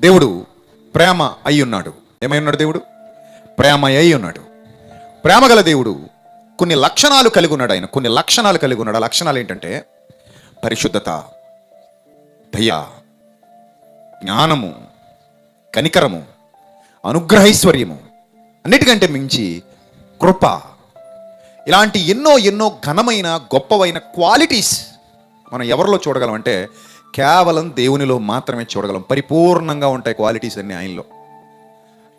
దేవుడు ప్రేమ అయి ఉన్నాడు ఏమై ఉన్నాడు దేవుడు? ప్రేమ అయి ఉన్నాడు ప్రేమ గల దేవుడు కొన్ని లక్షణాలు కలిగి ఉన్నాడు ఆయన. కొన్ని లక్షణాలు కలిగి ఉన్నాడు ఆ లక్షణాలు ఏంటంటే పరిశుద్ధత దయ జ్ఞానము కనికరము అనుగ్రహైశ్వర్యము. అన్నిటికంటే మించి కృప. ఇలాంటి ఎన్నో ఎన్నో ఘనమైన గొప్పవైన క్వాలిటీస్ మనం ఎవరిలో చూడగలం అంటే కేవలం దేవునిలో మాత్రమే చూడగలం. పరిపూర్ణంగా ఉంటాయి క్వాలిటీస్ అన్ని ఆయనలో.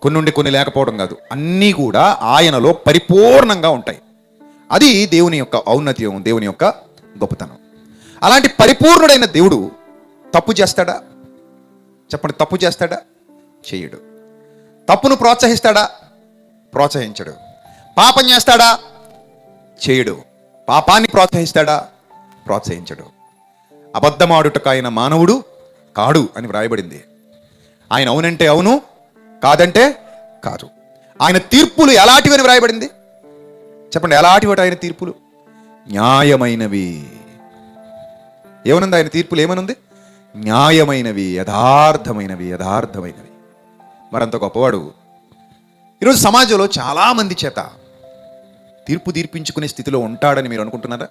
కొన్ని ఉండి కొన్ని లేకపోవడం కాదు. అన్నీ కూడా ఆయనలో పరిపూర్ణంగా ఉంటాయి. అది దేవుని యొక్క ఔన్నత్యం దేవుని యొక్క గొప్పతనం. అలాంటి పరిపూర్ణుడైన దేవుడు తప్పు చేస్తాడా? చెప్పండి తప్పు చేస్తాడా? చేయడు. తప్పును ప్రోత్సహిస్తాడా? ప్రోత్సహించడు. పాపం చేస్తాడా? చేయడు. పాపాన్ని ప్రోత్సహిస్తాడా? ప్రోత్సహించడు. అబద్ధమాడుటకు ఆయన మానవుడు కాడు అని వ్రాయబడింది. ఆయన అవునంటే అవును కాదంటే కాదు. ఆయన తీర్పులు ఎలాంటివని వ్రాయబడింది? చెప్పండి ఎలాంటివి ఆయన తీర్పులు? న్యాయమైనవి. ఏమనుంది ఆయన తీర్పులు? ఏమనుంది? న్యాయమైనవి యథార్థమైనవి యథార్థమైనవి. మరంత గొప్పవాడు. ఈరోజు సమాజంలో చాలామంది చేత తీర్పు తీర్పించుకునే స్థితిలో ఉంటాడని మీరు అనుకుంటున్నారా?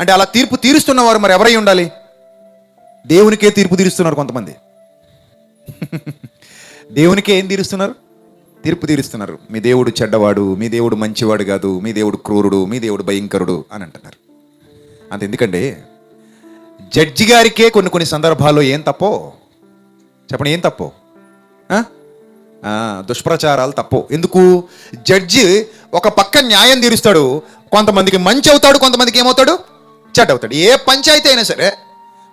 అంటే అలా తీర్పు తీరుస్తున్నవారు మరి ఎవరై ఉండాలి? దేవునికే తీర్పు తీరుస్తున్నారు కొంతమంది. దేవునికే ఏం తీరుస్తున్నారు? తీర్పు తీరుస్తున్నారు. మీ దేవుడు చెడ్డవాడు మీ దేవుడు మంచివాడు కాదు మీ దేవుడు క్రూరుడు మీ దేవుడు భయంకరుడు అని అంటున్నారు. అంత ఎందుకండి జడ్జి గారికే కొన్ని కొన్ని సందర్భాల్లో ఏం తప్పో? చెప్పండి ఏం తప్పో? దుష్ప్రచారాలు తప్పు. ఎందుకు? జడ్జి ఒక పక్క న్యాయం తీరుస్తాడు కొంతమందికి మంచి అవుతాడు కొంతమందికి ఏమవుతాడు? చెడ్డ అవుతాడు ఏ పంచాయతీ అయినా సరే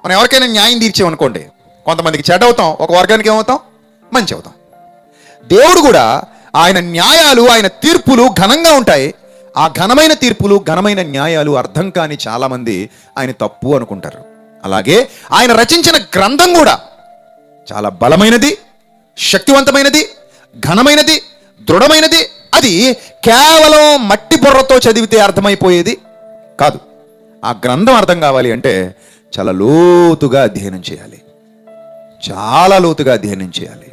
మనం ఎవరికైనా న్యాయం తీర్చామనుకోండి కొంతమందికి చెడ్డ అవుతాం ఒక వర్గానికి ఏమవుతాం? మంచి అవుతాం. దేవుడు కూడా ఆయన న్యాయాలు ఆయన తీర్పులు ఘనంగా ఉంటాయి. ఆ ఘనమైన తీర్పులు ఘనమైన న్యాయాలు అర్థం కాని చాలామంది ఆయన తప్పు అనుకుంటారు. అలాగే ఆయన రచించిన గ్రంథం కూడా చాలా బలమైనది శక్తివంతమైనది ఘనమైనది దృఢమైనది. అది కేవలం మట్టి బుర్రతో చదివితే అర్థమైపోయేది కాదు. ఆ గ్రంథం అర్థం కావాలి అంటే చాలా లోతుగా అధ్యయనం చేయాలి. చాలా లోతుగా అధ్యయనం చేయాలి.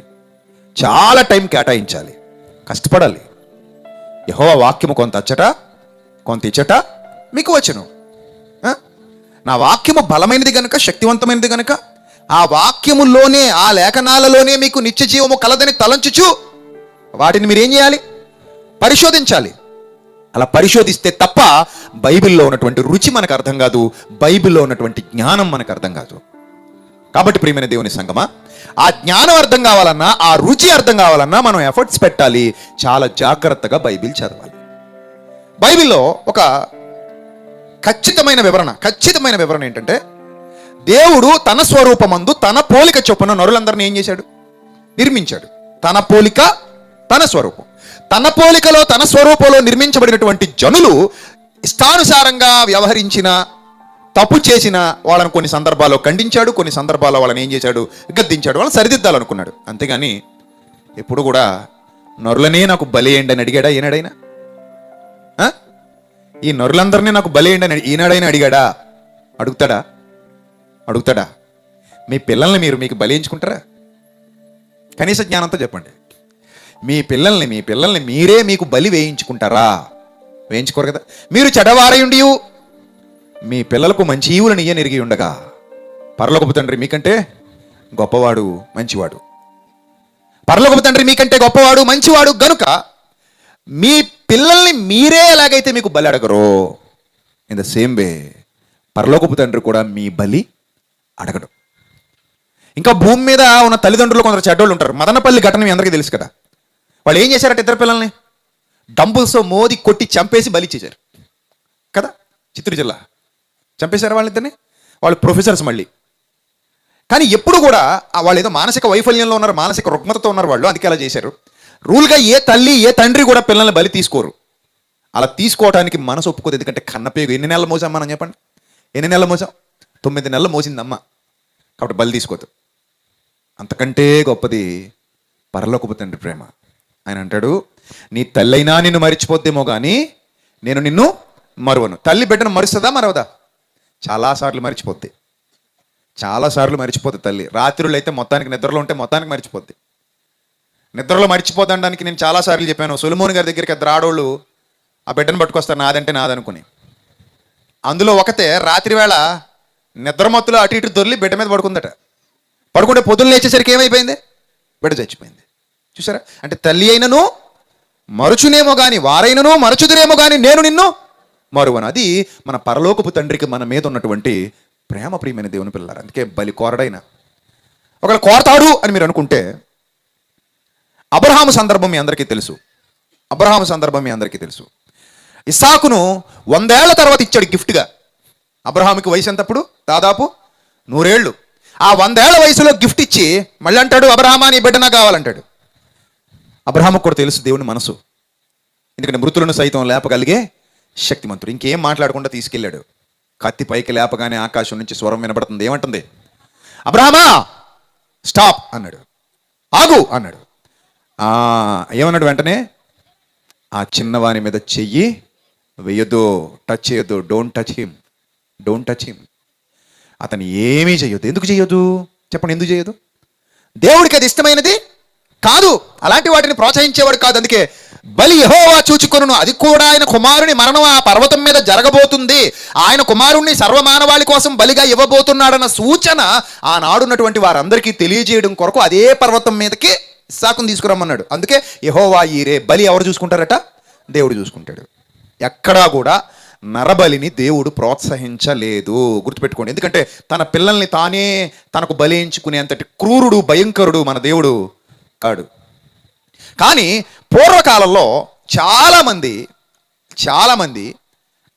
చాలా టైం కేటాయించాలి. కష్టపడాలి. యహోవ వాక్యము కొంత అచ్చట కొంత ఇచ్చట మీకు వచ్చును. నా వాక్యము బలమైనది గనుక శక్తివంతమైనది గనుక ఆ వాక్యములోనే ఆ లేఖనాలలోనే మీకు నిత్య జీవము కలదని తలంచుచు వాటిని మీరు ఏం చేయాలి? పరిశోధించాలి. అలా పరిశోధిస్తే తప్ప బైబిల్లో ఉన్నటువంటి రుచి మనకు అర్థం కాదు బైబిల్లో ఉన్నటువంటి జ్ఞానం మనకు అర్థం కాదు. కాబట్టి ప్రియమైన దేవుని సంగమా ఆ జ్ఞానం అర్థం కావాలన్నా ఆ రుచి అర్థం కావాలన్నా మనం ఎఫర్ట్స్ పెట్టాలి చాలా జాగ్రత్తగా బైబిల్ చదవాలి. బైబిల్లో ఒక ఖచ్చితమైన వివరణ ఖచ్చితమైన వివరణ ఏంటంటే దేవుడు తన స్వరూపమందు తన పోలిక చొప్పున నరులందరినీ ఏం చేశాడు? నిర్మించాడు. తన పోలిక తన స్వరూపం. తన పోలికలో తన స్వరూపంలో నిర్మించబడినటువంటి జనులు ఇష్టానుసారంగా వ్యవహరించిన తప్పు చేసిన వాళ్ళని కొన్ని సందర్భాల్లో ఖండించాడు కొన్ని సందర్భాల్లో వాళ్ళని ఏం చేశాడు? గద్దించాడు వాళ్ళని సరిదిద్దాలనుకున్నాడు. అంతేగాని ఎప్పుడు కూడా నరులనే నాకు బలియండి అని అడిగాడా ఈనాడైనా? ఈ నరులందరినీ నాకు బలియండి అని ఈనాడైనా అడిగాడా? అడుగుతాడా? అడుగుతాడా? మీ పిల్లల్ని మీరు మీకు బలించుకుంటారా కనీస జ్ఞానంతో చెప్పండి. మీ పిల్లల్ని మీ పిల్లల్ని మీరే మీకు బలి వేయించుకుంటారా? వేయించుకోరు కదా. మీరు చెడవారయుండి మీ పిల్లలకు మంచి ఈవులను ఇయ్య నెరిగి ఉండగా పరలోకపు తండ్రి మీకంటే గొప్పవాడు మంచివాడు. పరలోకపు తండ్రి మీకంటే గొప్పవాడు మంచివాడు గనుక మీ పిల్లల్ని మీరే ఎలాగైతే మీకు బలి అడగరో ఇన్ ద సేమ్ వే పరలోకపు తండ్రి కూడా మీ బలి అడగడు. ఇంకా భూమి మీద ఉన్న తల్లిదండ్రులు కొందరు చెడ్డోళ్ళు ఉంటారు మదనపల్లి ఘటన మీ అందరికీ తెలుసు కదా. వాళ్ళు ఏం చేశారట ఇద్దరు పిల్లల్ని? డంబుల్స్తో మోది కొట్టి చంపేసి బలిచ్చేశారు కదా? చిత్తూరు జిల్లా. చంపేశారు వాళ్ళిద్దరిని? వాళ్ళు ప్రొఫెసర్స్ మళ్ళీ. కానీ ఎప్పుడు కూడా వాళ్ళు ఏదో మానసిక వైఫల్యంలో ఉన్నారు మానసిక రుగ్మతతో ఉన్నారు వాళ్ళు అందుకే అలా చేశారు. రూల్గా ఏ తల్లి ఏ తండ్రి కూడా పిల్లల్ని బలి తీసుకోరు. అలా తీసుకోవడానికి మనసు ఒప్పుకోదు ఎందుకంటే కన్నపేగు. ఎన్ని నెలలు మోసాం మనం చెప్పండి? ఎన్ని నెలలు మోసాం? తొమ్మిది నెలలు మోసింది అమ్మ కాబట్టి బలి తీసుకోదు. అంతకంటే గొప్పది పరలోకపు తండ్రి ప్రేమ. ఆయన అంటాడు నీ తల్లైనా నిన్ను మరిచిపోద్దేమో కానీ నేను నిన్ను మరువను. తల్లి బిడ్డను మరుస్తుందా మరవదా? చాలాసార్లు మరిచిపోద్ది. చాలాసార్లు మరిచిపోద్ది తల్లి. రాత్రులు అయితే మొత్తానికి నిద్రలో ఉంటే మొత్తానికి మర్చిపోద్ది. నిద్రలో మర్చిపోతాడానికి నేను చాలాసార్లు చెప్పాను సులమోని గారి దగ్గరికి ద్రాడోళ్ళు ఆ బిడ్డను పట్టుకొస్తారు నాదంటే నాదనుకుని. అందులో ఒకతే రాత్రి వేళ నిద్రమత్తులో అటు ఇటు దొర్లి బిడ్డ మీద పడుకుందట. పడుకుంటే పొద్దున్న లేచేసరికి ఏమైపోయింది? బిడ్డ చచ్చిపోయింది. చూసారా? అంటే తల్లి అయినను మరుచునేమో కానీ వారైనను మరచుదురేమో కానీ నేను నిన్ను మరువను. అది మన పరలోకపు తండ్రికి మన మీద ఉన్నటువంటి ప్రేమ ప్రియమైన దేవుని పిల్లలు అందుకే బలి కోరడైన. ఒకవేళ కోరతాడు అని మీరు అనుకుంటే అబ్రహాము సందర్భం మీ అందరికీ తెలుసు. అబ్రహాము సందర్భం మీ అందరికీ తెలుసు. ఇస్సాకును వందేళ్ళ తర్వాత ఇచ్చాడు గిఫ్ట్గా. అబ్రహాముకి వయసు ఎంతప్పుడు? దాదాపు నూరేళ్ళు. ఆ వందేళ్ళ వయసులో గిఫ్ట్ ఇచ్చి మళ్ళీ అంటాడు అబ్రహామా నీ బిడ్డ నాకు కావాలంటాడు. అబ్రహాముకు కూడా తెలుసు దేవుని మనసు. ఎందుకంటే మృతులను సైతం లేపగలిగే శక్తిమంతుడు. ఇంకేం మాట్లాడకుండా తీసుకెళ్ళాడు. కత్తి పైకి లేపగానే ఆకాశం నుంచి స్వరం వినబడుతుంది. ఏమంటుంది? అబ్రహమా స్టాప్ అన్నాడు. ఆగు అన్నాడు. ఆ, ఏమన్నాడు వెంటనే? ఆ చిన్నవాని మీద చెయ్యి వేయొద్దు. టచ్ చేయొద్దు. Don't touch him. Don't touch him. అతను ఏమీ చేయొద్దు. ఎందుకు చేయొద్దు? చెప్పండి ఎందుకు చేయొద్దు? దేవుడికి అది ఇష్టమైనది అలాంటి వాటిని ప్రోత్సహించేవాడు కాదు. అందుకే బలి యహోవా చూచుకొనును. అది కూడా ఆయన కుమారుని మరణం ఆ పర్వతం మీద జరగబోతుంది. ఆయన కుమారుణ్ణి సర్వమానవాళి కోసం బలిగా ఇవ్వబోతున్నాడన్న సూచన ఆనాడున్నటువంటి వారందరికీ తెలియజేయడం కొరకు అదే పర్వతం మీదకి ఇస్సాకును తీసుకురమ్మన్నాడు. అందుకే యహోవా ఈరే బలి ఎవరు చూసుకుంటారట? దేవుడు చూసుకుంటాడు. ఎక్కడా కూడా నరబలిని దేవుడు ప్రోత్సహించలేదు. గుర్తుపెట్టుకోండి. ఎందుకంటే తన పిల్లల్ని తానే తనకు బలించుకునేంతటి క్రూరుడు భయంకరుడు మన దేవుడు కాడు. కానీ పూర్వకాలంలో చాలామంది చాలామంది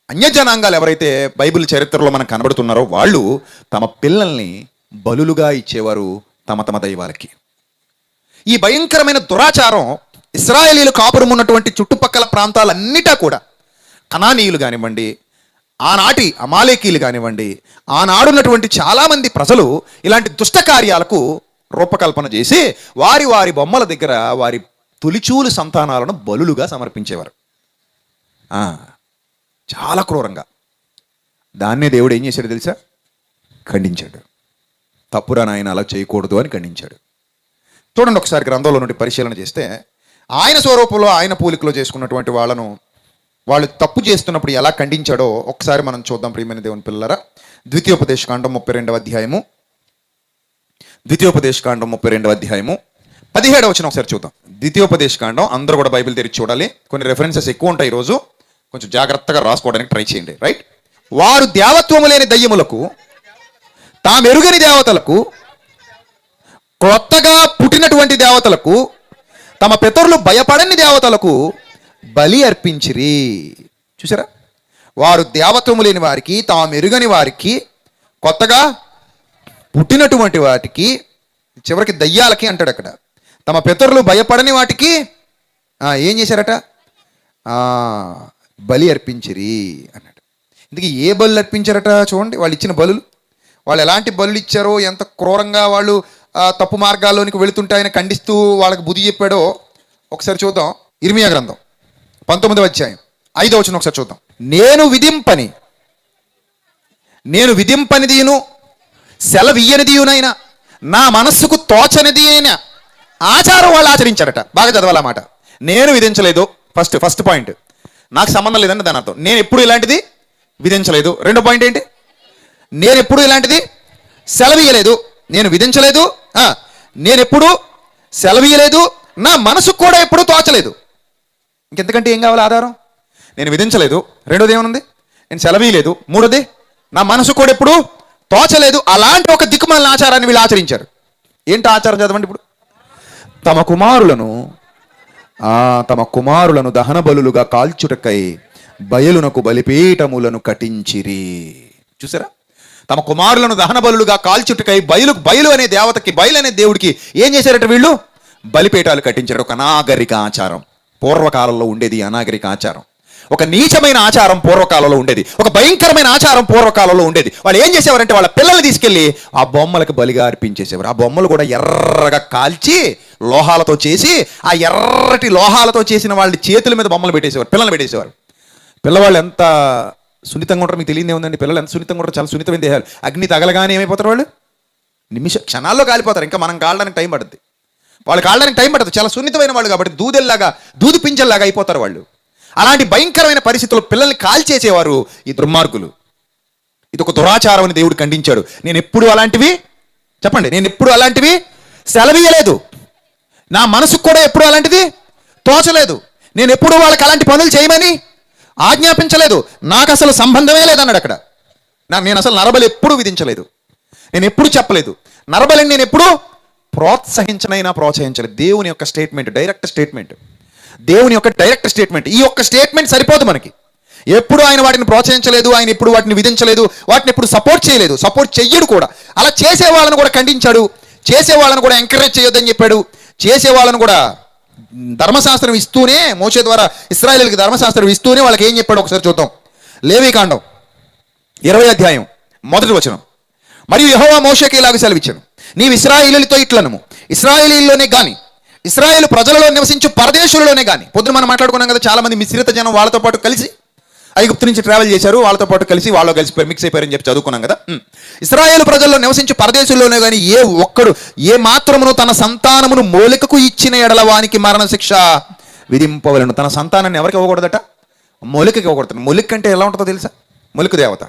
అన్యజనాంగాలు ఎవరైతే బైబిల్ చరిత్రలో మనకు కనబడుతున్నారో వాళ్ళు తమ పిల్లల్ని బలులుగా ఇచ్చేవారు తమ తమ దైవాలకి. ఈ భయంకరమైన దురాచారం ఇస్రాయేలీలు కాపురం ఉన్నటువంటి చుట్టుపక్కల ప్రాంతాలన్నిటా కూడా కణానీయులు కానివ్వండి ఆనాటి అమాలేకీలు కానివ్వండి ఆనాడున్నటువంటి చాలామంది ప్రజలు ఇలాంటి దుష్ట కార్యాలకు రూపకల్పన చేసి వారి వారి బొమ్మల దగ్గర వారి తొలిచూలు సంతానాలను బలులుగా సమర్పించేవారు. చాలా క్రూరంగా. దాన్నే దేవుడు ఏం చేశాడు తెలుసా? ఖండించాడు. తప్పురా నాయన అలా చేయకూడదు అని ఖండించాడు. చూడండి ఒకసారి గ్రంథంలో నుండి పరిశీలన చేస్తే ఆయన స్వరూపంలో ఆయన పూలికలో చేసుకున్నటువంటి వాళ్ళను వాళ్ళు తప్పు చేస్తున్నప్పుడు ఎలా ఖండించాడో ఒకసారి మనం చూద్దాం ప్రియమైన దేవుని పిల్లరా ద్వితీయోపదేశకాండం ముప్పై రెండవ అధ్యాయము. ద్వితీయోపదేశకాండం ముప్పై రెండవ అధ్యాయము. పదిహేడు వచ్చిన ఒకసారి చూద్దాం. ద్వితీయోపదేశ కాండం అందరూ కూడా బైబిల్ తెరిచి చూడాలి. కొన్ని రెఫరెన్సెస్ ఎక్కువ ఉంటాయి ఈరోజు కొంచెం జాగ్రత్తగా రాసుకోవడానికి ట్రై చేయండి. రైట్ వారు దేవత్వము లేని దయ్యములకు తామెరుగని దేవతలకు కొత్తగా పుట్టినటువంటి దేవతలకు తమ పితరులు భయపడని దేవతలకు బలి అర్పించిరి. చూసారా? వారు దేవత్వము లేని వారికి తాము ఎరుగని వారికి కొత్తగా పుట్టినటువంటి వాటికి చివరికి దయ్యాలకి అంటాడు అక్కడ. తమ పితరులు భయపడని వాటికి ఏం చేశారట? బలి అర్పించిరి అన్నాడు ఇందుకే ఏ బలు అర్పించారట చూడండి వాళ్ళు ఇచ్చిన బలులు. వాళ్ళు ఎలాంటి బలులు ఇచ్చారో ఎంత క్రూరంగా వాళ్ళు తప్పు మార్గాల్లోనికి వెళుతుంటే ఆయన ఖండిస్తూ వాళ్ళకి బుద్ధి చెప్పాడో ఒకసారి చూద్దాం. ఇర్మియా గ్రంథం పంతొమ్మిదవ అధ్యాయం ఐదో వచ్చిన ఒకసారి చూద్దాం. నేను విధింపని నేను విధింపనిదియును సెలవియ్యనిదియునైనా నా మనస్సుకు తోచనిది అయినా ఆచారం వాళ్ళు ఆచరించారట. బాగా చదవాలన్నమాట నేను విధించలేదు. ఫస్ట్ ఫస్ట్ పాయింట్ నాకు సంబంధం లేదండి దాని అర్థం. నేను ఎప్పుడు ఇలాంటిది? విధించలేదు. రెండో పాయింట్ ఏంటి? నేను ఎప్పుడు ఇలాంటిది? సెలవీయలేదు నేను విధించలేదు. నేను ఎప్పుడు? సెలవీయలేదు నా మనసుకు కూడా ఎప్పుడు తోచలేదు. ఇంకెంతకంటే ఏం కావాలి ఆధారం? నేను విధించలేదు. రెండోది ఏమనుంది? నేను సెలవీయలేదు మూడోది నా మనసు కూడా ఎప్పుడు తోచలేదు. అలాంటి ఒక దిక్కుమాలిన ఆచారాన్ని వీళ్ళు ఆచరించారు. ఏంటి ఆచారం చదవండి ఇప్పుడు? తమ కుమారులను తమ కుమారులను దహన బలులుగా కాల్చుటకై బయలునకు బలిపీఠములను కటించిరి చూసారా? తమ కుమారులను దహన బలులుగా కాల్చుటకై బయలు బయలు అనే దేవతకి బయలు అనే దేవుడికి ఏం చేశారట వీళ్ళు? బలిపీఠాలు కట్టించారు ఒక అనాగరిక ఆచారం. పూర్వకాలంలో ఉండేది అనాగరిక ఆచారం. ఒక నీచమైన ఆచారం పూర్వకాలంలో ఉండేది. ఒక భయంకరమైన ఆచారం పూర్వకాలంలో ఉండేది. వాళ్ళు ఏం చేసేవారంటే వాళ్ళ పిల్లల్ని తీసుకెళ్ళి ఆ బొమ్మలకు బలిగా అర్పించేసేవారు. ఆ బొమ్మలు కూడా ఎర్రగా కాల్చి లోహాలతో చేసి ఆ ఎర్రటి లోహాలతో చేసిన వాళ్ళ చేతుల మీద బొమ్మలు పెట్టేసేవారు పిల్లల్ని పెట్టేసేవారు. పిల్లవాళ్ళు ఎంత సున్నితంగా ఉంటారు మీకు తెలియదే ఉందండి. పిల్లలు ఎంత సున్నితంగా ఉంటారు చాలా సున్నితమైన దేహాలు. అగ్ని తగలగానే ఏమైపోతారు వాళ్ళు? నిమిష క్షణాల్లో కాలిపోతారు. ఇంకా మనం కాలడానికి టైం పడుతుంది వాళ్ళు కాలడానికి టైం పడుతుంది చాలా సున్నితమైన వాళ్ళు కాబట్టి దూదెల్లాగా దూది పింజల్లాగా అయిపోతారు వాళ్ళు. అలాంటి భయంకరమైన పరిస్థితుల్లో పిల్లల్ని కాల్చేసేవారు ఈ దుర్మార్గులు. ఇది ఒక దురాచారం అని దేవుడు ఖండించాడు. నేను ఎప్పుడు అలాంటివి చెప్పండి నేను ఎప్పుడు అలాంటివి సెలవీయలేదు. నా మనసుకు కూడా ఎప్పుడు అలాంటిది తోచలేదు. నేను ఎప్పుడు వాళ్ళకి అలాంటి పనులు చేయమని ఆజ్ఞాపించలేదు. నాకు అసలు సంబంధమే లేదన్నాడు అక్కడ. నా నేను అసలు నరబలి ఎప్పుడూ విధించలేదు. నేను ఎప్పుడు చెప్పలేదు. నరబలిని నేను ఎప్పుడు ప్రోత్సహించనైనా ప్రోత్సహించలేదు. దేవుని యొక్క స్టేట్మెంట్ డైరెక్ట్ స్టేట్మెంట్. దేవుని యొక్క డైరెక్ట్ స్టేట్మెంట్ ఈ యొక్క స్టేట్మెంట్ సరిపోదు మనకి. ఎప్పుడు ఆయన వాటిని ప్రోత్సహించలేదు ఆయన ఎప్పుడు వాటిని విధించలేదు వాటిని ఎప్పుడు సపోర్ట్ చేయలేదు. సపోర్ట్ చెయ్యడు కూడా. అలా చేసే వాళ్ళని కూడా ఖండించాడు. చేసే వాళ్ళని కూడా ఎంకరేజ్ చేయొద్దని చెప్పాడు. చేసే వాళ్ళని కూడా ధర్మశాస్త్రం ఇస్తూనే మోసే ద్వారా ఇస్రాయేల్కి ధర్మశాస్త్రం ఇస్తూనే వాళ్ళకి ఏం చెప్పాడు ఒకసారి చూద్దాం. లేవీకాండం ఇరవై అధ్యాయం మొదటి వచనం. మరియు యహోవా మోషకి ఇలాగ సెలవిచ్చాను. నీవు ఇస్రాయిలీలతో ఇట్లనము. ఇస్రాయేలీల్లోనే కానీ ఇస్రాయేల్ ప్రజలలో నివసించు పరదేశులలోనే కానీ పొద్దున మనం మాట్లాడుకున్నాం కదా చాలా మంది మిశ్రిత జనం వాళ్ళతో పాటు కలిసి ఐగుప్తు నుంచి ట్రావెల్ చేశారు వాళ్ళతో పాటు కలిసి వాళ్ళు కలిసి మిక్స్ అయిపోయారని చెప్పి చదువుకున్నాం కదా. ఇస్రాయేల్ ప్రజల్లో నివసించు పరదేశుల్లోనే కానీ ఏ ఒక్కడు ఏ మాత్రమును తన సంతానమును మూలికకు ఇచ్చిన ఎడల వానికి మరణ శిక్ష విధింపవలను. తన సంతానాన్ని ఎవరికి ఇవ్వకూడదట? మొలికకి ఇవ్వకూడదు మొలిక్ అంటే ఎలా ఉంటుందో తెలుసా? మొలిక దేవత.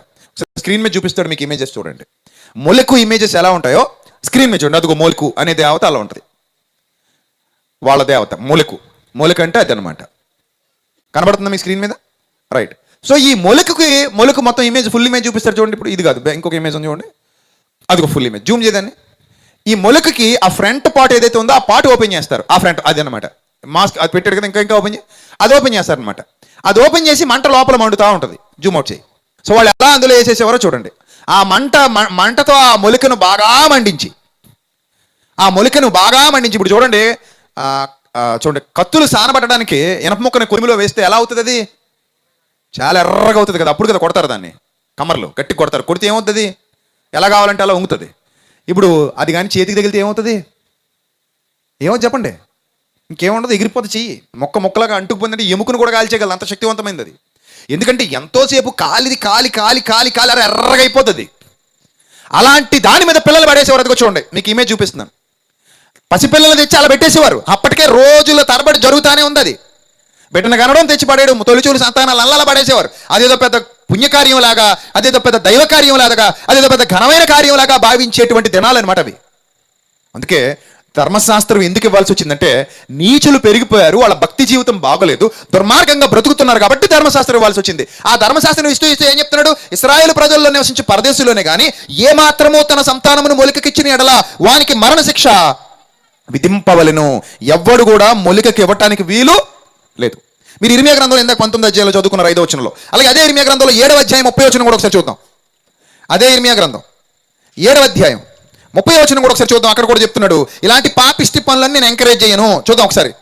స్క్రీన్ మీద చూపిస్తాడు మీకు ఇమేజెస్ చూడండి. మొలికు ఇమేజెస్ ఎలా ఉంటాయో? స్క్రీన్ మీద చూడండి. అదిగో మొలికు అనే దేవత అలా ఉంటుంది. వాళ్ళ దేవత మొలికు. మొలక అంటే అదనమాట. కనబడుతుందా మీ స్క్రీన్ మీద? రైట్ సో ఈ మొలకకి మొలక మొత్తం ఇమేజ్ ఫుల్ ఇమేజ్ చూపిస్తారు చూడండి. ఇప్పుడు ఇది కాదు. ఇంకొక ఇమేజ్ ఉంది చూడండి. అది ఒక ఫుల్ ఇమేజ్ జూమ్ చేయదాన్ని ఈ మొలకకి ఆ ఫ్రంట్ పార్ట్ ఏదైతే ఉందో ఆ పార్ట్ ఓపెన్ చేస్తారు. ఆ ఫ్రంట్ అది అనమాట మాస్క్ అది పెట్టాడు కదా ఇంకా ఇంకా ఓపెన్ చేయి అది ఓపెన్ చేస్తారు అనమాట అది ఓపెన్ చేసి మంట లోపల మండుతూ ఉంటుంది. జూమ్ అవుట్ చేయి. సో వాళ్ళు ఎలా అందులో వేసేసేవారో చూడండి. ఆ మంట మంటతో ఆ మొలికను బాగా మండించి. ఆ మొలికను బాగా మండించి. ఇప్పుడు చూడండి. చూడండి కత్తులు సానబట్టడానికి ఇనప ముక్కని కొలిమిలో వేస్తే ఎలా అవుతుంది అది చాలా ఎర్రగా అవుతుంది కదా అప్పుడు కదా కొడతారు దాన్ని. కమ్మర్లు గట్టి కొడతారు. కొడితే ఏమవుతుంది? ఎలా కావాలంటే అలా ఉంగుతుంది. ఇప్పుడు అది కానీ చేతికి తగిలితే ఏమవుతుంది? ఏమో చెప్పండి. ఇంకేముండదు ఎగిరిపోతే చెయ్యి. మొక్క మొక్కలాగా అంటుకుపోయిందంటే ఎముకను కూడా కాల్చేయగలదు. అంత శక్తివంతమైనది అది. ఎందుకంటే ఎంతోసేపు కాలిది కాలి కాలి కాలి కాలి అలా ఎర్రగా అయిపోతుంది. అలాంటి దాని మీద పిల్లలు పడేసేవారు. అది చూడండి మీకు ఇమేజ్ చూపిస్తున్నాను. పసిపిల్లలు తెచ్చి అలా పెట్టేసేవారు. అప్పటికే రోజుల తరబడి జరుగుతానే ఉంది అది. బిడ్డను కనడం తెచ్చి పడేయడం తొలిచూలు సంతానాలు అల్లల పడేసేవారు. అదేదో పెద్ద పుణ్యకార్యం లాగా అదేదో పెద్ద దైవ కార్యం లాగా అదేదో పెద్ద ఘనమైన కార్యం లాగా భావించేటువంటి దినాలు అనమాట అవి. అందుకే ధర్మశాస్త్రం ఎందుకు ఇవ్వాల్సి వచ్చిందంటే నీచులు పెరిగిపోయారు వాళ్ళ భక్తి జీవితం బాగోలేదు దుర్మార్గంగా బ్రతుకుతున్నారు కాబట్టి ధర్మశాస్త్రం ఇవ్వాల్సి వచ్చింది. ఆ ధర్మశాస్త్రం ఇస్తూ ఇస్తూ ఏం చెప్తున్నాడు? ఇస్రాయేల్ ప్రజల్లో నివసించే పరదేశంలోనే కానీ ఏ మాత్రమో తన సంతానమును మొలికకిచ్చిన ఎడల వానికి మరణ శిక్ష విధింపవలెను. ఎవ్వడు కూడా మొలికకి ఇవ్వటానికి వీలు లేదు. మీరు ఇరిమియా గ్రంథంలో ఇందాక పంతొమ్మిది అధ్యాయంలో చదువుకున్నారు ఐదో వచనంలో. అలాగే అదే ఇరిమియా గ్రంథంలో ఏడవ అధ్యాయం ముప్పై వచనం కూడా ఒకసారి చూద్దాం. అదే ఇర్మియా గ్రంథం. ఏడవ అధ్యాయం. ముప్పై వచనం కూడా ఒకసారి చూద్దాం. అక్కడ కూడా చెప్తున్నాడు ఇలాంటి పాపిష్టి పనులన్నీ నేను ఎంకరేజ్ చేయను. చూద్దాం ఒకసారి.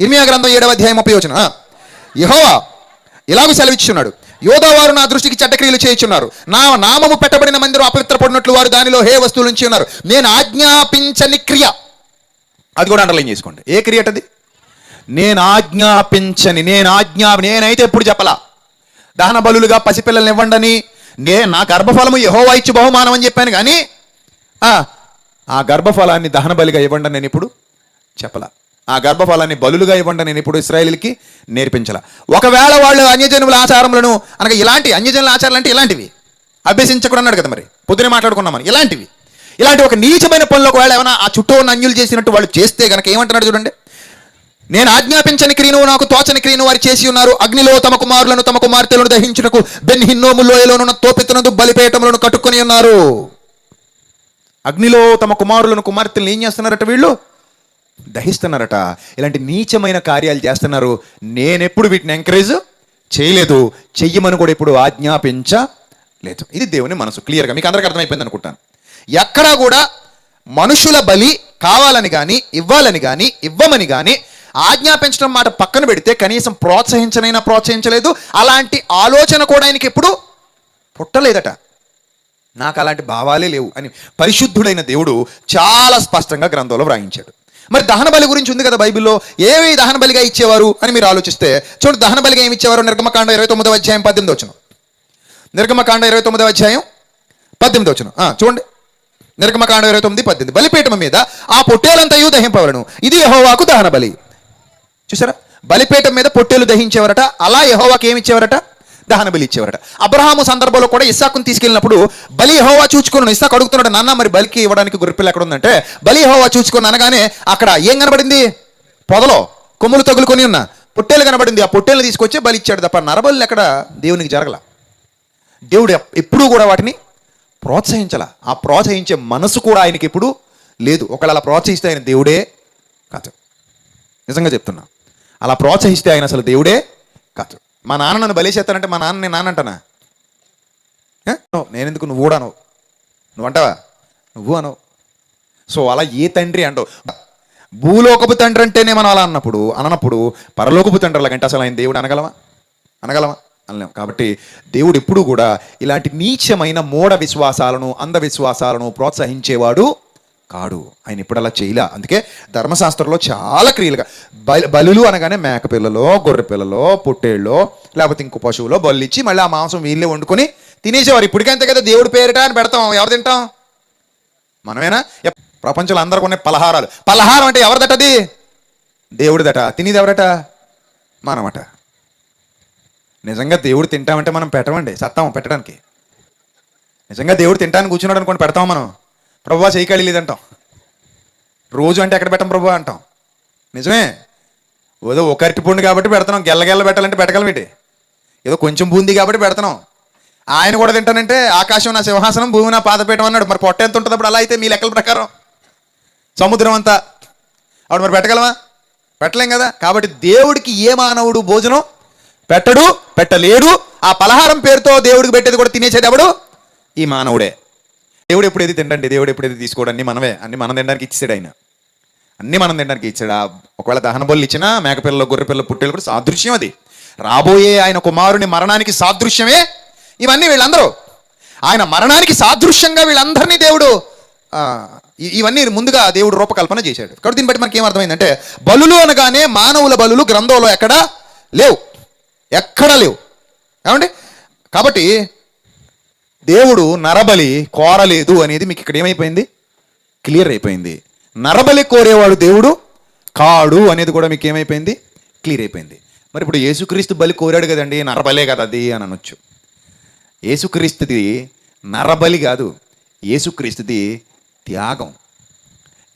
ఇర్మియా గ్రంథం ఏడవ అధ్యాయం ముప్పై వచనం. యహోవా యెహోవా ఇలాగూ సెలవిచ్చున్నాడు యోధవారు నా దృష్టికి చెడ్డక్రియలు చేయించున్నారు. నా నామము పెట్టబడిన మందిరం అపవిత్రపడినట్లు వారు దానిలో హే వస్తువులు నుంచి ఉన్నారు నేను ఆజ్ఞాపించని క్రియ. అది కూడా అండర్లైన్ చేసుకోండి. ఏ క్రియేట్ అది? నేను ఆజ్ఞాపించని నేను ఆజ్ఞా నేనైతే ఎప్పుడు చెప్పలా. దహన బలులుగా పసిపిల్లల్ని ఇవ్వండని నే నా గర్భఫలము యహోవా ఇచ్చి బహుమానం అని చెప్పాను కానీ ఆ, గర్భఫలాన్ని దహన బలిగా ఇవ్వండి నేను ఇప్పుడు చెప్పలా. ఆ గర్భఫలాన్ని బలులుగా ఇవ్వండి నేను ఇప్పుడు ఇస్రాయేలీలకి నేర్పించలా. ఒకవేళ వాళ్ళు అన్యజనుల ఆచారములను అనగా ఇలాంటి అన్యజనుల ఆచారాలు అంటే ఇలాంటివి. అభ్యసించకూడదు అన్నాడు కదా మరి. పొద్దునే మాట్లాడుకున్నామని ఇలాంటివి. ఇలాంటి ఒక నీచమైన పనులు ఒకవేళ ఏమైనా ఆ చుట్టూ ఉన్న అన్యులు చేసినట్టు వాళ్ళు చేస్తే కనుక ఏమంటున్నాడు చూడండి? నేను ఆజ్ఞాపించని క్రియను నాకు తోచని క్రియను వారు చేసి ఉన్నారు. అగ్నిలో తమ కుమారులను తమ కుమార్తెలను దహించుటకు బెన్ హిన్నోము లోయలోనున్న తోపెత్తునందు బలిపేటములను కట్టుకొని ఉన్నారు. అగ్నిలో తమ కుమారులను కుమార్తెలను ఏం చేస్తున్నారట వీళ్ళు? దహిస్తున్నారట. ఇలాంటి నీచమైన కార్యాలు చేస్తున్నారు. నేనెప్పుడు వీటిని ఎంకరేజ్ చేయలేదు. చెయ్యమని కూడా ఇప్పుడు ఆజ్ఞాపించలేదు. ఇది దేవుని మనసు. క్లియర్గా మీకు అందరికీ అర్థమైపోయింది అనుకుంటాను. ఎక్కడా కూడా మనుషుల బలి కావాలని కానీ ఇవ్వాలని కానీ ఇవ్వమని కానీ ఆజ్ఞాపించడం మాట పక్కన పెడితే కనీసం ప్రోత్సహించనైనా ప్రోత్సహించలేదు. అలాంటి ఆలోచన కూడా ఆయనకి ఎప్పుడు పుట్టలేదట. నాకు అలాంటి భావాలే లేవు అని పరిశుద్ధుడైన దేవుడు చాలా స్పష్టంగా గ్రంథంలో వ్రాయించాడు. మరి దహన బలి గురించి ఉంది కదా బైబిల్లో? ఏవి దహన బలిగా ఇచ్చేవారు అని మీరు ఆలోచిస్తే చూడండి దహన బలిగా ఏమి ఇచ్చేవారు? నిర్గమకాండ ఇరవై తొమ్మిదో అధ్యాయం పద్దెనిమిది వచ్చిన నిర్గమకాండ ఇరవై తొమ్మిదవ అధ్యాయం పద్దెనిమిది వచ్చిన చూడండి. నిర్గమకాండ ఇరవై తొమ్మిది పద్దెనిమిది. బలిపీఠం మీద ఆ పొట్టేలంతయు దహింపవలను. ఇది యహోవాకు దహన బలి చూసారా బలిపీఠం మీద పొట్టేలు దహించేవారట అలా యహోవాకి ఏమి ఇచ్చేవారట దహన బలి ఇచ్చేవారట. అబ్రహాము సందర్భంలో కూడా ఇస్సాకుని తీసుకెళ్ళినప్పుడు బలి హోవా చూచుకున్నాను ఇస్సాకు అడుగుతున్నాడు నాన్న మరి బలికి ఇవ్వడానికి గొర్రెపిల్ల ఎక్కడ ఉందంటే బలి హోవా చూచుకుని అనగానే అక్కడ ఏం కనబడింది? పొదలో కొమ్ములు తగులుకొని ఉన్న పొట్టేలు కనబడింది. ఆ పొట్టేలు తీసుకొచ్చి బలి ఇచ్చాడు తప్ప నరబలి ఎక్కడ దేవునికి జరగల. దేవుడు ఎప్పుడూ కూడా వాటిని ప్రోత్సహించాల. ఆ ప్రోత్సహించే మనసు కూడా ఆయనకి ఇప్పుడు లేదు. ఒకళ్ళు అలా ప్రోత్సహిస్తే ఆయన దేవుడే కాదు. నిజంగా చెప్తున్నా. అలా ప్రోత్సహిస్తే ఆయన అసలు దేవుడే కాదు. మా నాన్న నన్ను బలిసేస్తానంటే మా నాన్న నేను నాన్న నేను ఎందుకు నువ్వు కూడా అనవు నువ్వు అంటావా? నువ్వు అనవు సో అలా ఏ తండ్రి అంటావు? భూలోకపు తండ్రి అంటేనే మనం అలా అన్నప్పుడు అననప్పుడు పరలోకపు తండ్రి అలాగంటే అసలు ఆయన దేవుడు అనగలమా? అనగలమా? అనలేం కాబట్టి దేవుడు ఎప్పుడూ కూడా ఇలాంటి నీచమైన మూఢ విశ్వాసాలను అంధవిశ్వాసాలను ప్రోత్సహించేవాడు కాడు. ఆయన ఇప్పుడు అలా చేయలే. అందుకే ధర్మశాస్త్రంలో చాలా క్రియలుగా బలు బలులు అనగానే మేక పిల్లలో గొర్రె పిల్లలో పొట్టేళ్ళలో లేకపోతే ఇంకో పశువులో బలు ఇచ్చి మళ్ళీ ఆ మాంసం వీళ్ళే వండుకొని తినేసేవారు. ఇప్పటికంతే కదా దేవుడు పేరిట అని పెడతాం. ఎవరు తింటాం? మనమేనా? ప్రపంచంలో అందరికి ఉన్నాయి పలహారాలు. పలహారం అంటే ఎవరిదటది దేవుడిదట. తినేది ఎవరట? మనమట. నిజంగా దేవుడు తింటామంటే మనం పెట్టమండి సత్తాం పెట్టడానికి. నిజంగా దేవుడు తింటానికి కూర్చున్నాడు అనుకోండి పెడతాం మనం. ప్రభా చేయి ఖాళీ లేదంటాం. రోజు అంటే ఎక్కడ పెట్టం ప్రభు అంటాం. నిజమే? ఏదో ఒక అరటిపండు కాబట్టి పెడతాం గెల్లగెల్ల పెట్టాలంటే పెట్టగలమేంటి ఏదో కొంచెం బూంది కాబట్టి పెడతాం. ఆయన కూడా తింటానంటే ఆకాశం నా సింహాసనం భూమి నా పాదపీఠం అన్నాడు. మరి పొట్ట ఎంత ఉంటుంది అప్పుడు అలా అయితే మీ లెక్కల ప్రకారం. సముద్రం అంతా. అప్పుడు మరి పెట్టగలమా? పెట్టలేం కదా? కాబట్టి దేవుడికి ఏ మానవుడు భోజనం పెట్టడు పెట్టలేడు. ఆ పలహారం పేరుతో దేవుడికి పెట్టేది కూడా తినేసేది ఎవడు? ఈ మానవుడే. దేవుడు ఎప్పుడేది తినండి దేవుడు ఎప్పుడైతే తీసుకోడు? అన్ని మనమే అన్ని మనం తినడానికి ఇచ్చాడు ఆయన. అన్ని మనం తినడానికి ఇచ్చాడు. ఆ ఒకవేళ దహన బొల్లు ఇచ్చినా మేకపిల్లలు గొర్రెపిల్లలు పుట్టేలు కూడా సాదృశ్యం అది. రాబోయే ఆయన కుమారుని మరణానికి సాదృశ్యమే ఇవన్నీ వీళ్ళందరూ. ఆయన మరణానికి సాదృశ్యంగా వీళ్ళందరినీ దేవుడు ఇవన్నీ ముందుగా దేవుడు రూపకల్పన చేశాడు. కాబట్టి దీన్ని బట్టి మనకి ఏమర్థమైందంటే బలులు అనగానే మానవుల బలులు గ్రంథంలో ఎక్కడా లేవు. ఎక్కడా లేవు. ఏమండి? కాబట్టి దేవుడు నరబలి కోరలేదు అనేది మీకు ఇక్కడ ఏమైపోయింది? క్లియర్ అయిపోయింది. నరబలి కోరేవాడు దేవుడు కాడు అనేది కూడా మీకు ఏమైపోయింది? క్లియర్ అయిపోయింది. మరి ఇప్పుడు యేసుక్రీస్తు బలి కోరాడు కదండి నరబలే కదా అది అని అనొచ్చు. యేసుక్రీస్తుది నరబలి కాదు యేసుక్రీస్తుది త్యాగం.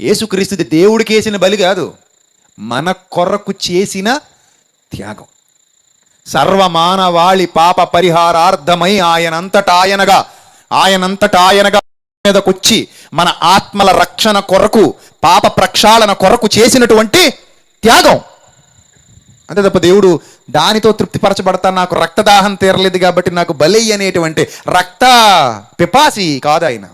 యేసుక్రీస్తుది దేవుడికి వేసిన బలి కాదు మన కొరకు చేసిన త్యాగం. సర్వమానవాళి పాప పరిహారార్థమై ఆయనంతట ఆయనగా మీదకొచ్చి మన ఆత్మల రక్షణ కొరకు పాప ప్రక్షాళన కొరకు చేసినటువంటి త్యాగం. అంతే తప్ప దేవుడు దానితో తృప్తిపరచబడతా నాకు రక్తదాహం తీరలేదు కాబట్టి నాకు బలి అనేటువంటి రక్త పిపాసి కాదు ఆయన.